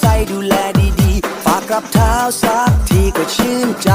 ใส่ดูแลดีๆ ฝากกับเท้าสักทีก็ชื่นใจ